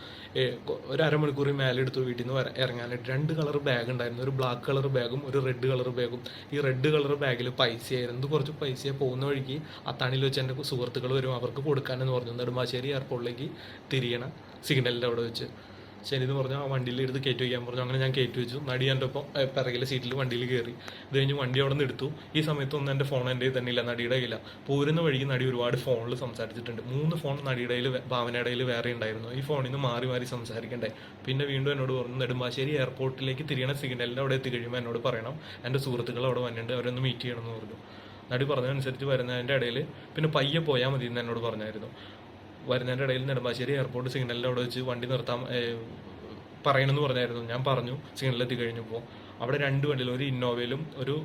ഒരു അരമണിക്കൂർ മേലെ എടുത്തു വീട്ടിൽ നിന്ന് ഇറങ്ങാനായിട്ട്. രണ്ട് കളർ ബാഗ് ഉണ്ടായിരുന്നു. ഒരു ബ്ലാക്ക് കളർ ബാഗും ഒരു റെഡ് കളർ ബാഗും ഈ റെഡ് കളർ ബാഗിൽ പൈസയായിരുന്നു. കുറച്ച് പൈസ പോകുന്ന വഴിക്ക് അത്താണിയിൽ വെച്ച് എന്റെ സുഹൃത്തുക്കൾ വരും. അവർക്ക് കൊടുക്കാനെന്ന് പറഞ്ഞു. നെടുമ്പാശ്ശേരി എയർപോർട്ടിലേക്ക് തിരിയണം. സിഗ്നലിന്റെ അവിടെ വെച്ച്. ശരി എന്ന് പറഞ്ഞു ആ വണ്ടിയിൽ എടുത്ത് കയറ്റി വയ്ക്കാൻ പറഞ്ഞു. അങ്ങനെ ഞാൻ കയറ്റി വെച്ചു. നടി എന്റെ ഒപ്പം പിറകിലെ സീറ്റിൽ വണ്ടിയിൽ കയറി ഇത് കഴിഞ്ഞ് വണ്ടി അവിടെ നിന്ന് എടുത്തു. ഈ സമയത്തൊന്നും എന്റെ ഫോൺ എന്റെ തന്നെ ഇല്ല നടിയുടെ കയ്യില്ല പോരുന്ന വഴിക്ക് നടി ഒരുപാട് ഫോണിൽ സംസാരിച്ചിട്ടുണ്ട്. മൂന്ന് ഫോൺ നടിയുടെ കയ്യിൽ ഭാവനയുടെ വേറെ ഉണ്ടായിരുന്നു. ഈ ഫോണിൽ നിന്ന് മാറി മാറി സംസാരിക്കണ്ടേ? പിന്നെ വീണ്ടും എന്നോട് പറഞ്ഞു നെടുമ്പാശ്ശേരി എയർപോർട്ടിലേക്ക് തിരിയണ സിഗ്നലിന്റെ അവിടെ എത്തിക്കഴിയുമ്പോൾ എന്നോട് പറയണം. എന്റെ സുഹൃത്തുക്കൾ അവിടെ വന്നിട്ടുണ്ട്. അവരൊന്ന് മീറ്റ് ചെയ്യണമെന്ന് പറഞ്ഞു. നടി പറഞ്ഞതനുസരിച്ച് വരുന്നതിന്റെ ഇടയിൽ പിന്നെ പയ്യെ പോയാൽ മതി എന്ന് എന്നോട് പറഞ്ഞായിരുന്നു. വരുന്നതിന്റെ ഇടയിൽ നെടുമ്പാശ്ശേരി എയർപോർട്ട് സിഗ്നലിന്റെ അവിടെ വെച്ച് വണ്ടി നിർത്താൻ പറയണമെന്ന് പറഞ്ഞായിരുന്നു. ഞാൻ പറഞ്ഞു സിഗ്നലിലെത്തി കഴിഞ്ഞപ്പോൾ അവിടെ രണ്ട് വണ്ടിയിൽ ഒരു ഇന്നോവയിലും ഒരു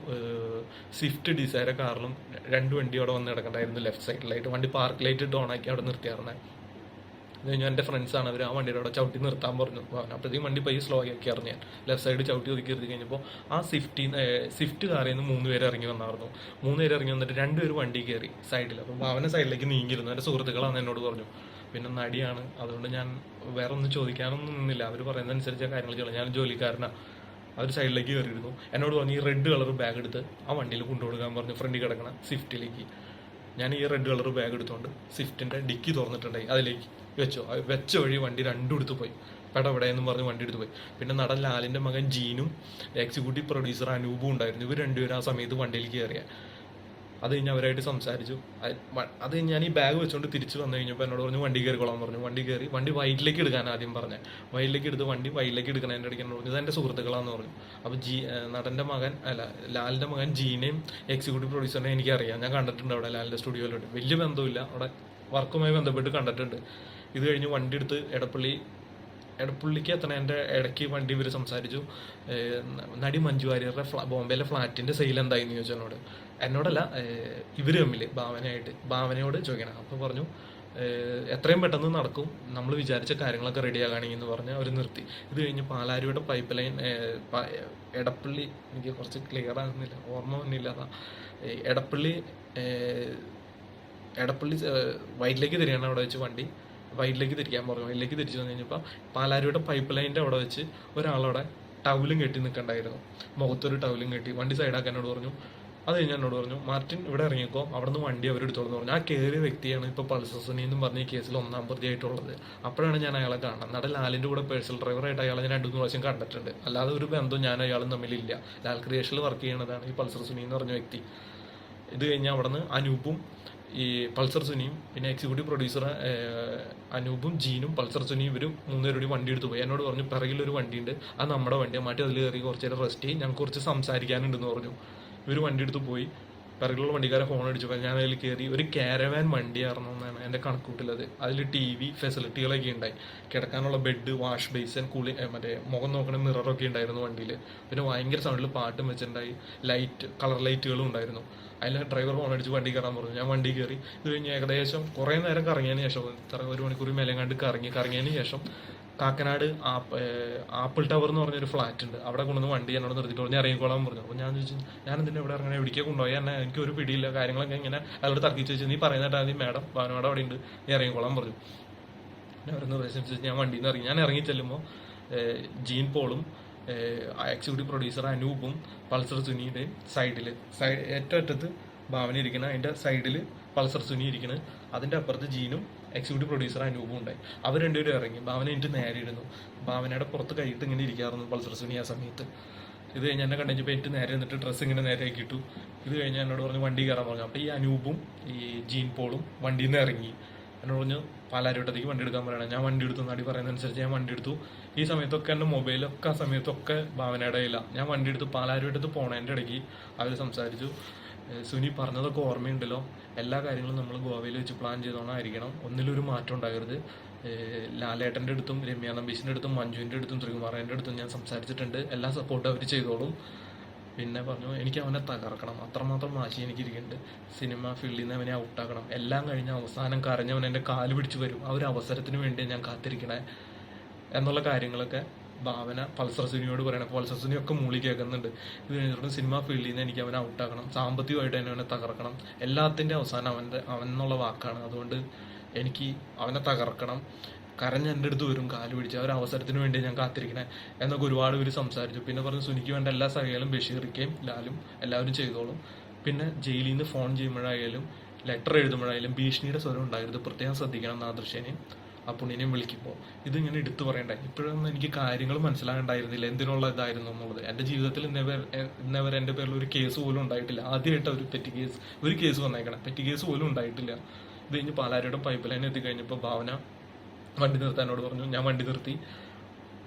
സ്വിഫ്റ്റ് ഡിസൈറ കാറിലും രണ്ട് വണ്ടി അവിടെ വന്ന് കിടക്കണ്ടായിരുന്നു ലെഫ്റ്റ് സൈഡിലായിട്ട് വണ്ടി പാർക്ക് ലൈറ്റ് ഇട്ട് ഓണാക്കി അവിടെ നിർത്തിയായിരുന്നേ കഴിഞ്ഞ് എന്റെ ഫ്രണ്ട്സാണ് അവർ ആ വണ്ടിയുടെ അവിടെ ചവിട്ടി നിർത്താൻ പറഞ്ഞു. അപ്പോഴത്തേക്കും വണ്ടി പയ്യെ സ്ലോ ആക്കി ഇറങ്ങി ലെഫ്റ്റ് സൈഡ് ചവിട്ടി ഒതുക്കി ഇറങ്ങി കഴിഞ്ഞപ്പോൾ ആ സ്വിഫ്റ്റി സ്വിഫ്റ്റ് കാറിൽ നിന്ന് മൂന്ന് പേര് ഇറങ്ങി വന്നായിരുന്നു. മൂന്ന് പേര് ഇറങ്ങി വന്നിട്ട് രണ്ടുപേർ വണ്ടി കയറി സൈഡിൽ അപ്പം അവനെ സൈഡിലേക്ക് നീങ്ങിയിരുന്നു. എന്റെ സുഹൃത്തുക്കളാണ് എന്നോട് പറഞ്ഞു. പിന്നെ നടിയാണ്. അതുകൊണ്ട് ഞാൻ വേറെ ഒന്നും ചോദിക്കാനൊന്നും നിന്നില്ല. അവർ പറയുന്നതനുസരിച്ച് കാര്യങ്ങൾ ചെയ്യണം ഞാൻ ജോലിക്കാരനാണ് അവർ സൈഡിലേക്ക് കയറിയിരുന്നു. എന്നോട് പറഞ്ഞു ഈ റെഡ് കളർ ബാഗ് എടുത്ത് ആ വണ്ടിയിൽ കൊണ്ടുകൊടുക്കാൻ പറഞ്ഞു. ഫ്രണ്ടിൽ കിടക്കണ സ്വിഫ്റ്റിലേക്ക് ഞാൻ ഈ റെഡ് കളർ ബാഗ് എടുത്തുകൊണ്ട് സ്വിഫ്റ്റിന്റെ ഡിക്കി തുറന്നിട്ടുണ്ടായി അതിലേക്ക് വെച്ചോ. വെച്ച വഴി വണ്ടി രണ്ടും എടുത്ത് പോയി. പെടവിടെ എന്നും പറഞ്ഞ് വണ്ടി എടുത്ത് പോയി. പിന്നെ നടൻ ലാലിന്റെ മകൻ ജീനും എക്സിക്യൂട്ടീവ് പ്രൊഡ്യൂസർ അനൂപും ഉണ്ടായിരുന്നു. ഇവർ രണ്ടുപേരും ആ സമയത്ത് വണ്ടിയിലേക്ക് കയറിയ. അത് കഴിഞ്ഞ് അവരായിട്ട് സംസാരിച്ചു. അത് കഴിഞ്ഞ് ഞാൻ ഈ ബാഗ് വെച്ചുകൊണ്ട് തിരിച്ച് വന്നു കഴിഞ്ഞപ്പോൾ എന്നോട് പറഞ്ഞു വണ്ടി കയറിക്കോളാൻ പറഞ്ഞു. വണ്ടി കയറി വണ്ടി വൈറ്റിലേക്ക് എടുക്കാൻ ആദ്യം പറഞ്ഞു. വൈറ്റിലേക്ക് എടുത്ത് വണ്ടി വൈറ്റിലേക്ക് എടുക്കണതിന്റെ ഇടയ്ക്ക് എന്നോട് പറഞ്ഞു ഇത് എന്റെ സുഹൃത്തുക്കളാന്ന് പറഞ്ഞു. അപ്പോൾ ജി നടന്റെ മകൻ അല്ല ലാലിന്റെ മകൻ ജീനയും എക്സിക്യൂട്ടീവ് പ്രൊഡ്യൂസറിനെയും എനിക്കറിയാം. ഞാൻ കണ്ടിട്ടുണ്ട് അവിടെ ലാലിന്റെ സ്റ്റുഡിയോയിലോട്ട് വലിയ ബന്ധമില്ല അവിടെ വർക്കുമായി ബന്ധപ്പെട്ട് കണ്ടിട്ടുണ്ട്. ഇത് കഴിഞ്ഞ് വണ്ടി എടുത്ത് എടപ്പള്ളി എടപ്പള്ളിക്ക് എത്തണേന്റെ ഇടയ്ക്ക് വണ്ടി ഇവർ സംസാരിച്ചു. നടി മഞ്ജു വാര്യരുടെ ഫ്ലാ ബോംബെയിലെ ഫ്ലാറ്റിന്റെ സെയിൽ എന്തായിന്ന് ചോദിച്ചു എന്നോട്. എന്നോടല്ല ഇവർ തമ്മിൽ ഭാവനയായിട്ട് ഭാവനയോട് ചോദിക്കണം. അപ്പോൾ പറഞ്ഞു എത്രയും പെട്ടെന്ന് നടക്കും. നമ്മൾ വിചാരിച്ച കാര്യങ്ങളൊക്കെ റെഡി ആകാണെങ്കിൽ എന്ന് പറഞ്ഞ് അവർ നിർത്തി. ഇത് കഴിഞ്ഞ് പാലാരിയുടെ പൈപ്പ് ലൈൻ എടപ്പള്ളി എനിക്ക് കുറച്ച് ക്ലിയർ ആകുന്നില്ല ഓർമ്മ വന്നില്ല എടപ്പള്ളി എടപ്പള്ളി വൈറ്റിലേക്ക് തിരിയാണ് അവിടെ വെച്ച് വണ്ടി. വൈറ്റിലേക്ക് തിരിക്കാൻ പറഞ്ഞു. വൈറ്റിലേക്ക് തിരിച്ചു വന്നു കഴിഞ്ഞപ്പോൾ പാലാരിയുടെ പൈപ്പ് ലൈനിന്റെ അവിടെ വെച്ച് ഒരാളവിടെ ടൗലും കെട്ടി നിൽക്കണ്ടായിരുന്നു മുഖത്തൊരു ടൗലും കെട്ടി വണ്ടി സൈഡാക്കാനോട് പറഞ്ഞു അത് കഴിഞ്ഞ് എന്നോട് പറഞ്ഞു മാർട്ടിൻ ഇവിടെ ഇറങ്ങിക്കോ. അവിടെ നിന്ന് വണ്ടി അവരെടുത്തോളെന്ന് പറഞ്ഞു. ആ കയറിയ വ്യക്തിയാണ് ഇപ്പോൾ പൾസസനി എന്നും പറഞ്ഞ കേസിൽ ഒന്നാം പ്രതിയായിട്ടുള്ളത്. അപ്പോഴാണ് ഞാൻ അയാളെ കാണുന്നത്. നട ലാലിന്റെ കൂടെ പേഴ്സണൽ ഡ്രൈവറായിട്ട് അയാളെ ഞാൻ രണ്ടു മൂന്ന് പ്രാവശ്യം കണ്ടിട്ടുണ്ട്. അല്ലാതെ ഒരു ബന്ധം ഞാൻ അയാളും തമ്മിലില്ല. ലാൽ ക്രിയേഷനിൽ വർക്ക് ചെയ്യുന്നതാണ് ഈ പൾസർ സുനി എന്ന് പറഞ്ഞ വ്യക്തി. ഇത് കഴിഞ്ഞ് അവിടുന്ന് അനൂപും ഈ പൾസർ സുനിയും പിന്നെ എക്സിക്യൂട്ടീവ് പ്രൊഡ്യൂസർ അനൂപും ജീനും പൾസർ സുനിയും ഇവരും മൂന്നുപേരോടി വണ്ടി എടുത്തു പോയി. എന്നോട് പറഞ്ഞു പിറകിലൊരു വണ്ടിയുണ്ട്. അത് നമ്മുടെ വണ്ടിയാണ് മാറ്റി അതിൽ കയറി കുറച്ച് നേരം റെസ്റ്റ് ചെയ്യും. ഞങ്ങൾക്ക് കുറച്ച് സംസാരിക്കാനുണ്ടെന്ന് പറഞ്ഞു. ഇവർ വണ്ടി എടുത്ത് പോയി. പിറകിലുള്ള വണ്ടിക്കാരെ ഫോൺ അടിച്ചു. ഞാൻ അതിൽ കയറി ഒരു കാരവാൻ വണ്ടിയായിരുന്നു എന്നാണ് എന്റെ കണക്കൂട്ടിലത്. അതിൽ ടി വി ഫെസിലിറ്റികളൊക്കെ ഉണ്ടായി. കിടക്കാനുള്ള ബെഡ് വാഷ് ബേസൻ കൂളി മറ്റേ മുഖം നോക്കണ മിററൊക്കെ ഉണ്ടായിരുന്നു വണ്ടിയിൽ പിന്നെ ഭയങ്കര സൗണ്ടിൽ പാട്ടും വെച്ചിട്ടുണ്ടായി. ലൈറ്റ് കളർ ലൈറ്റുകളും ഉണ്ടായിരുന്നു. അതിൽ ഡ്രൈവർ ഫോൺ അടിച്ച് വണ്ടി കയറാൻ പറഞ്ഞു. ഞാൻ വണ്ടി കയറി. ഇത് കഴിഞ്ഞ് ഏകദേശം കുറേ നേരം കറങ്ങിയതിന് ശേഷം ഒരു മണിക്കൂർ മേലെങ്ങാണ്ട് കറങ്ങി. കറങ്ങിയതിന് ശേഷം കാക്കനാട് ആപ്പിൾ ടവർ എന്ന് പറഞ്ഞൊരു ഫ്ലാറ്റ് ഉണ്ട്. അവിടെ കൊണ്ടുവന്ന് വണ്ടി എന്നോട് നിർത്തിയിട്ട് പറഞ്ഞു ഇറങ്ങിക്കോളാൻ പറഞ്ഞു. അപ്പോൾ ഞാൻ ചോദിച്ചു ഞാൻ എന്തിനാ ഇവിടെ ഇറങ്ങണേ? എവിടേക്ക് കൊണ്ടുപോയി? എന്നെ എനിക്ക് ഒരു പിടിയില്ല. കാര്യങ്ങളൊക്കെ ഇങ്ങനെ അയാളോട് തർക്കിച്ച് വെച്ചു നീ പറയുന്നിട്ട് നീ മാഡം ഭാവനോട് അവിടെ ഉണ്ട്. നീ ഇറങ്ങിക്കോളാൻ പറഞ്ഞു. പിന്നെ അവരെ ചോദിച്ചു ഞാൻ വണ്ടിയിൽ നിന്ന് ഇറങ്ങി. ഞാൻ ഇറങ്ങി ചെല്ലുമ്പോൾ ജീൻ പോളും എക്സിക്യൂട്ടീവ് പ്രൊഡ്യൂസർ അനൂപും പൾസർ സുനിയുടെ സൈഡിൽ സൈഡ് ഏറ്റവും അറ്റത്ത് ഭാവന ഇരിക്കണം അതിന്റെ സൈഡിൽ പൾസർ സുനി ഇരിക്കുന്നത് അതിന്റെ അപ്പുറത്ത് ജീനും എക്സിക്യൂട്ടീവ് പ്രൊഡ്യൂസർ അനൂപും ഉണ്ടായി. അവർ രണ്ടുപേരും ഇറങ്ങി. ഭാവന എനിക്ക് നേരെ ഇരുന്നു ഭാവനയുടെ പുറത്ത് കൈയിട്ട് ഇങ്ങനെ ഇരിക്കാറുണ്ട് പൾസർ സുനി ആ സമയത്ത്. ഇത് കഴിഞ്ഞ് എന്നെ കണ്ടുകഴിഞ്ഞപ്പോൾ എനിക്ക് നേരെ നിന്നിട്ട് ഡ്രസ്സ് ഇങ്ങനെ നേരെയാക്കി ഇട്ടു. ഇത് കഴിഞ്ഞ് എന്നോട് പറഞ്ഞു വണ്ടി കയറാൻ പറഞ്ഞു. അപ്പോൾ ഈ അനൂപും ഈ ജീൻ പോളും വണ്ടിയിൽ നിന്ന് ഇറങ്ങി. എന്നോട് പറഞ്ഞു പാലാരിവട്ടത്തേക്ക് വണ്ടി എടുക്കാൻ പറയണം. ഞാൻ വണ്ടി എടുത്തു. നടി പറയുന്നതനുസരിച്ച് ഞാൻ വണ്ടി എടുത്തു. ഈ സമയത്തൊക്കെ എന്റെ മൊബൈലൊക്കെ ആ സമയത്തൊക്കെ ഭാവനയുടെ ഇല്ല ഞാൻ വണ്ടി എടുത്ത് പാലാരിവട്ടത്ത് പോണതിന്റെ ഇടയ്ക്ക് അവർ സംസാരിച്ചു. സുനി പറഞ്ഞതൊക്കെ ഓർമ്മയുണ്ടല്ലോ. എല്ലാ കാര്യങ്ങളും നമ്മൾ ഗോവയിൽ വെച്ച് പ്ലാൻ ചെയ്തോണായിരിക്കണം. ഒന്നിലൊരു മാറ്റം ഉണ്ടാകരുത്. ലാലേട്ടന്റെ അടുത്തും രമ്യ നമ്പീശിന്റെ അടുത്തും മഞ്ജുവിന്റെ അടുത്തും ശ്രീകുമാറിന്റെ അടുത്തും ഞാൻ സംസാരിച്ചിട്ടുണ്ട്. എല്ലാ സപ്പോർട്ടും അവർ ചെയ്തോളും. പിന്നെ പറഞ്ഞു എനിക്ക് അവനെ തകർക്കണം. അത്രമാത്രം വാശി എനിക്കിരിക്കുന്നുണ്ട്. സിനിമ ഫീൽഡിൽ നിന്ന് അവനെ ഔട്ടാക്കണം എല്ലാം കഴിഞ്ഞ് അവസാനം കരഞ്ഞവൻ എന്റെ കാൽ പിടിച്ചു വരും. ആ ഒരു അവസരത്തിന് വേണ്ടി ഞാൻ കാത്തിരിക്കണേ എന്നുള്ള കാര്യങ്ങളൊക്കെ ഭാവന പൾസർ സുനിയോട് പറയണം പൾസർ സുനി ഒക്കെ മൂളി കേൾക്കുന്നുണ്ട്. ഇത് കഴിഞ്ഞിട്ട് സിനിമ ഫീൽഡിൽ നിന്ന് എനിക്ക് അവനെ ഔട്ടാക്കണം. സാമ്പത്തികമായിട്ട് തന്നെ അവനെ തകർക്കണം. എല്ലാത്തിന്റെ അവസാനം അവന്റെ അവൻ എന്നുള്ള വാക്കാണ്. അതുകൊണ്ട് എനിക്ക് അവനെ തകർക്കണം. കരഞ്ഞ് എന്റെ അടുത്ത് വരും കാൽ പിടിച്ച്. ആ ഒരു അവസരത്തിന് വേണ്ടി ഞാൻ കാത്തിരിക്കണേ എന്നൊക്കെ ഒരുപാട് പേര് സംസാരിച്ചു. പിന്നെ പറഞ്ഞു സുനിക്ക് വേണ്ട എല്ലാ സഹകളും ബഷീറിക്കയും ലാലും എല്ലാവരും ചെയ്തോളും. പിന്നെ ജയിലിൽ നിന്ന് ഫോൺ ചെയ്യുമ്പോഴായാലും ലെറ്റർ എഴുതുമ്പോഴായാലും ഭീഷണിയുടെ സ്വരം ഉണ്ടായിരുന്നു പ്രത്യേകം ശ്രദ്ധിക്കണം നാദൃശ്യനെയും ആ പുണ്യനെയും വിളിക്കുമ്പോൾ ഇതിങ്ങനെ എടുത്തു പറയണ്ട? ഇപ്പോഴൊന്നും എനിക്ക് കാര്യങ്ങൾ മനസ്സിലാകണ്ടായിരുന്നില്ല. എന്തിനുള്ള ഇതായിരുന്നു എന്നുള്ളത്? എന്റെ ജീവിതത്തിൽ ഇന്നേ ഇന്നവരെ എന്റെ പേരിൽ ഒരു കേസ് പോലും ഉണ്ടായിട്ടില്ല. ആദ്യമായിട്ട് ഒരു പെറ്റി കേസ് ഒരു കേസ് വന്നേക്കണം. പെറ്റി കേസ് പോലും ഉണ്ടായിട്ടില്ല. ഇത് കഴിഞ്ഞ് പാലാരിയുടെ പൈപ്പ് ലൈൻ എത്തിക്കഴിഞ്ഞപ്പോൾ ഭാവന വണ്ടി നിർത്താനോട് പറഞ്ഞു ഞാൻ വണ്ടി നിർത്തി.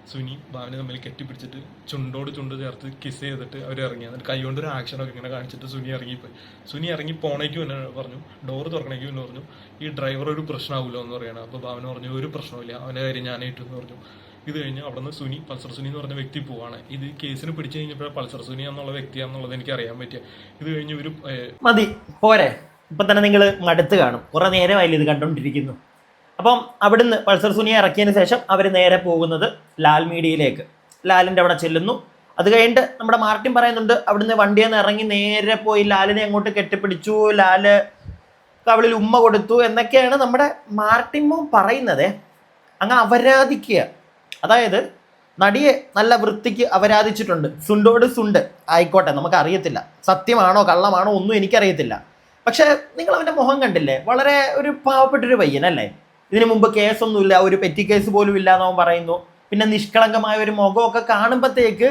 സുനി ഭാവന തമ്മിൽ കെട്ടിപ്പിടിച്ചിട്ട് ചുണ്ടോട് ചുണ്ട് ചേർത്ത് കിസ് ചെയ്തിട്ട് അവർ ഇറങ്ങി. എന്നിട്ട് കൈ കൊണ്ട് ഒരു ആക്ഷനൊക്കെ ഇങ്ങനെ കാണിച്ചിട്ട് സുനി ഇറങ്ങിപ്പോയി. സുനി ഇറങ്ങി പോണേക്കും എന്നെ പറഞ്ഞു ഡോറ് തുറക്കണേക്കും എന്ന് പറഞ്ഞു ഈ ഡ്രൈവർ ഒരു പ്രശ്നമാവില്ലോ എന്ന് പറയണം. അപ്പോൾ ഭാവന പറഞ്ഞു ഒരു പ്രശ്നമില്ല അവന്റെ കാര്യം ഞാനായിട്ട് എന്ന് പറഞ്ഞു. ഇത് കഴിഞ്ഞ് അവിടുന്ന് സുനി പൾസർ സുനി എന്ന് പറഞ്ഞ വ്യക്തി പോവാണ്. ഇത് കേസിന് പിടിച്ചു കഴിഞ്ഞപ്പോൾ പൾസർ സുനി എന്നുള്ള വ്യക്തിയാണെന്നുള്ളത് എനിക്ക് അറിയാൻ പറ്റിയ. ഇത് കഴിഞ്ഞ് ഒരു മതി പോരെ. ഇപ്പം തന്നെ നിങ്ങൾ മടുത്ത് കാണും. കുറേ നേരമായില്ല ഇത് കണ്ടുകൊണ്ടിരിക്കുന്നു അപ്പം അവിടുന്ന് പൾസർ സുനിയെ ഇറക്കിയതിന് ശേഷം അവർ നേരെ പോകുന്നത് ലാൽ മീഡിയയിലേക്ക്. ലാലിന്റെ അവിടെ ചെല്ലുന്നു. അത് കഴിഞ്ഞിട്ട് നമ്മുടെ മാർട്ടിൻ പറയുന്നുണ്ട് അവിടുന്ന് വണ്ടിയിൽ നിന്ന് ഇറങ്ങി നേരെ പോയി ലാലിനെ അങ്ങോട്ട് കെട്ടിപ്പിടിച്ചു. ലാൽ കവിളിൽ ഉമ്മ കൊടുത്തു എന്നൊക്കെയാണ് നമ്മുടെ മാർട്ടിമോൻ പറയുന്നത്. അങ്ങ് അപരാധിക്കുക അതായത് നടിയെ നല്ല വൃത്തിക്ക് അപരാധിച്ചിട്ടുണ്ട് സുണ്ടോട് സുണ്ട്. ആയിക്കോട്ടെ നമുക്ക് അറിയത്തില്ല സത്യമാണോ കള്ളമാണോ ഒന്നും എനിക്കറിയത്തില്ല. പക്ഷെ നിങ്ങൾ അവന്റെ മുഖം കണ്ടില്ലേ? വളരെ ഒരു പാവപ്പെട്ടൊരു പയ്യനല്ലേ? ഇതിനു മുമ്പ് കേസൊന്നുമില്ല. ഒരു പെറ്റി കേസ് പോലും ഇല്ല എന്നവൻ പറയുന്നു. പിന്നെ നിഷ്കളങ്കമായ ഒരു മുഖമൊക്കെ കാണുമ്പോഴത്തേക്ക്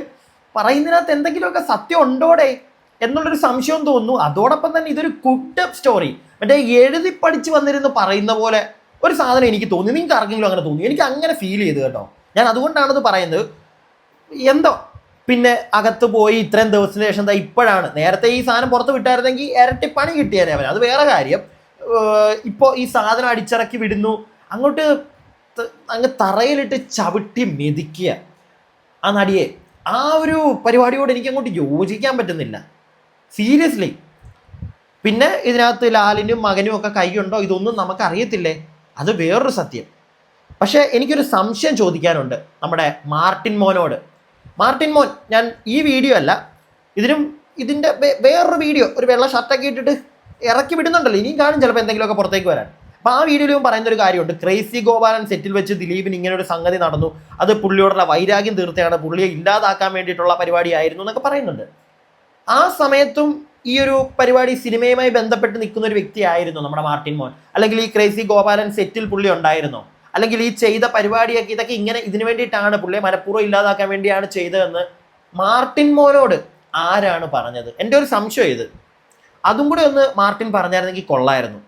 പറയുന്നതിനകത്ത് എന്തെങ്കിലുമൊക്കെ സത്യം ഉണ്ടോടെ എന്നുള്ളൊരു സംശയം തോന്നുന്നു. അതോടൊപ്പം തന്നെ ഇതൊരു കുട്ട് സ്റ്റോറി മറ്റേ എഴുതി പഠിച്ച് വന്നിരുന്ന് പറയുന്ന പോലെ ഒരു സാധനം എനിക്ക് തോന്നി. നിങ്ങൾക്ക് ആർക്കെങ്കിലും അങ്ങനെ തോന്നി? എനിക്ക് അങ്ങനെ ഫീൽ ചെയ്തു കേട്ടോ. ഞാൻ അതുകൊണ്ടാണത് പറയുന്നത്. എന്തോ? പിന്നെ അകത്ത് പോയി ഇത്രയും ദിവസത്തിന് ശേഷം എന്താ ഇപ്പോഴാണ്. നേരത്തെ ഈ സാധനം പുറത്ത് വിട്ടായിരുന്നെങ്കിൽ ഇരട്ടി പണി കിട്ടിയാലേ അവൻ അത് വേറെ കാര്യം. ഇപ്പോൾ ഈ സാധനം അടിച്ചിറക്കി വിടുന്നു. അങ്ങോട്ട് അങ്ങ് തറയിലിട്ട് ചവിട്ടി മെതിക്കുക. ആ നടിയെ ആ ഒരു പരിപാടിയോട് എനിക്ക് അങ്ങോട്ട് യോജിക്കാൻ പറ്റുന്നില്ല. സീരിയസ്ലി പിന്നെ ഇതിനകത്ത് ലാലിനും മകനും ഒക്കെ കൈയുണ്ടോ ഇതൊന്നും നമുക്ക് അറിയത്തില്ലേ അത് വേറൊരു സത്യം. പക്ഷേ എനിക്കൊരു സംശയം ചോദിക്കാനുണ്ട് നമ്മുടെ മാർട്ടിൻ മോനോട്. മാർട്ടിൻ മോൻ ഞാൻ ഈ വീഡിയോ അല്ല ഇതിനും ഇതിന്റെ വേറൊരു വീഡിയോ ഒരു വെള്ള ഷർട്ടൊക്കെ ഇട്ടിട്ട് ഇറക്കി വിടുന്നുണ്ടല്ലോ. ഇനിയും കാണും ചിലപ്പോൾ എന്തെങ്കിലുമൊക്കെ പുറത്തേക്ക് വരാൻ. അപ്പോൾ ആ വീഡിയോയിലും പറയുന്ന ഒരു കാര്യമുണ്ട് ക്രേസി ഗോപാലൻ സെറ്റിൽ വെച്ച് ദിലീപിന് ഇങ്ങനെ ഒരു സംഗതി നടന്നു. അത് പുള്ളിയോടുള്ള വൈരാഗ്യം തീർത്തയാണ്. പുള്ളിയെ ഇല്ലാതാക്കാൻ വേണ്ടിയിട്ടുള്ള പരിപാടിയായിരുന്നു എന്നൊക്കെ പറയുന്നുണ്ട്. ആ സമയത്തും ഈ ഒരു പരിപാടി സിനിമയുമായി ബന്ധപ്പെട്ട് നിൽക്കുന്ന ഒരു വ്യക്തിയായിരുന്നു നമ്മുടെ മാർട്ടിൻ മോൻ. അല്ലെങ്കിൽ ഈ ക്രേസി ഗോപാലൻ സെറ്റിൽ പുള്ളി ഉണ്ടായിരുന്നോ. അല്ലെങ്കിൽ ഈ ചെയ്ത പരിപാടിയൊക്കെ ഇതൊക്കെ ഇങ്ങനെ ഇതിനു വേണ്ടിയിട്ടാണ് പുള്ളിയെ മനഃപൂർവം ഇല്ലാതാക്കാൻ വേണ്ടിയാണ് ചെയ്തതെന്ന് മാർട്ടിൻ മോനോട് ആരാണ് പറഞ്ഞത്? എന്റെ ഒരു സംശയം ഇത്. അതും കൂടെ ഒന്ന് മാർട്ടിൻ പറഞ്ഞായിരുന്നെങ്കിൽ കൊള്ളായിരുന്നു.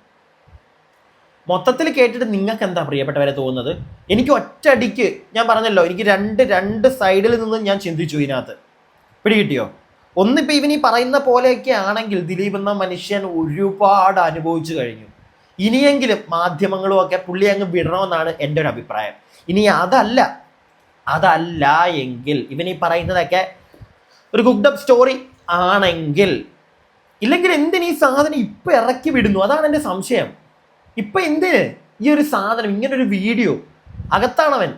മൊത്തത്തിൽ കേട്ടിട്ട് നിങ്ങൾക്ക് എന്താ പ്രിയപ്പെട്ടവരെ തോന്നുന്നത്? എനിക്ക് ഒറ്റയടിക്ക് ഞാൻ പറഞ്ഞല്ലോ എനിക്ക് രണ്ട് രണ്ട് സൈഡിൽ നിന്ന് ഞാൻ ചിന്തിച്ചു ഇതിനകത്ത്. പിടികിട്ടിയോ? ഒന്നിപ്പോൾ ഇവൻ ഈ പറയുന്ന പോലെയൊക്കെ ആണെങ്കിൽ ദിലീപ് എന്ന മനുഷ്യൻ ഒരുപാട് അനുഭവിച്ചു കഴിഞ്ഞു. ഇനിയെങ്കിലും മാധ്യമങ്ങളും ഒക്കെ പുള്ളി അങ്ങ് വിടണമെന്നാണ് എന്റെ ഒരു അഭിപ്രായം. ഇനി അതല്ല അതല്ല എങ്കിൽ ഇവൻ ഈ പറയുന്നതൊക്കെ ഒരു ഗുഡ് സ്റ്റോറി ആണെങ്കിൽ ഇല്ലെങ്കിൽ എന്തിന് ഈ സാധനം ഇപ്പൊ ഇറക്കി വിടുന്നു? അതാണ് എന്റെ സംശയം. ഇപ്പൊ എന്തിന് ഈ ഒരു സാധനം ഇങ്ങനെ ഒരു വീഡിയോ അകത്താണവൻ?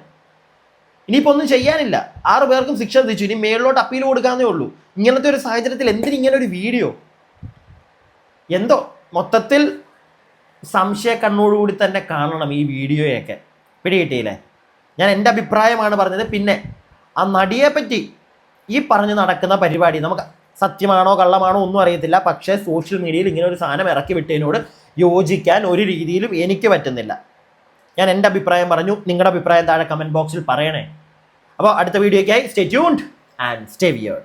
ഇനിയിപ്പോ ഒന്നും ചെയ്യാനില്ല. ആറു പേർക്കും ശിക്ഷ വിധിച്ചു. ഇനി മേളിലോട്ട് അപ്പീൽ കൊടുക്കാന്നേ ഉള്ളൂ. ഇങ്ങനത്തെ ഒരു സാഹചര്യത്തിൽ എന്തിന് ഇങ്ങനെ ഒരു വീഡിയോ? എന്തോ? മൊത്തത്തിൽ സംശയ കണ്ണോടുകൂടി തന്നെ കാണണം ഈ വീഡിയോയൊക്കെ. പിടികിട്ടിയില്ലേ? ഞാൻ എന്റെ അഭിപ്രായമാണ് പറഞ്ഞത്. പിന്നെ ആ നടിയെ പറ്റി ഈ പറഞ്ഞു നടക്കുന്ന പരിപാടി നമുക്ക് സത്യമാണോ കള്ളമാണോ ഒന്നും അറിയത്തില്ല. പക്ഷേ സോഷ്യൽ മീഡിയയിൽ ഇങ്ങനെ ഒരു സാധനം ഇറക്കി വിട്ടതിനോട് യോജിക്കാൻ ഒരു രീതിയിലും എനിക്ക് പറ്റുന്നില്ല. ഞാൻ എന്റെ അഭിപ്രായം പറഞ്ഞു. നിങ്ങളുടെ അഭിപ്രായം താഴെ കമന്റ് ബോക്സിൽ പറയണേ. അപ്പോൾ അടുത്ത വീഡിയോയ്ക്കായി stay tuned and stay weird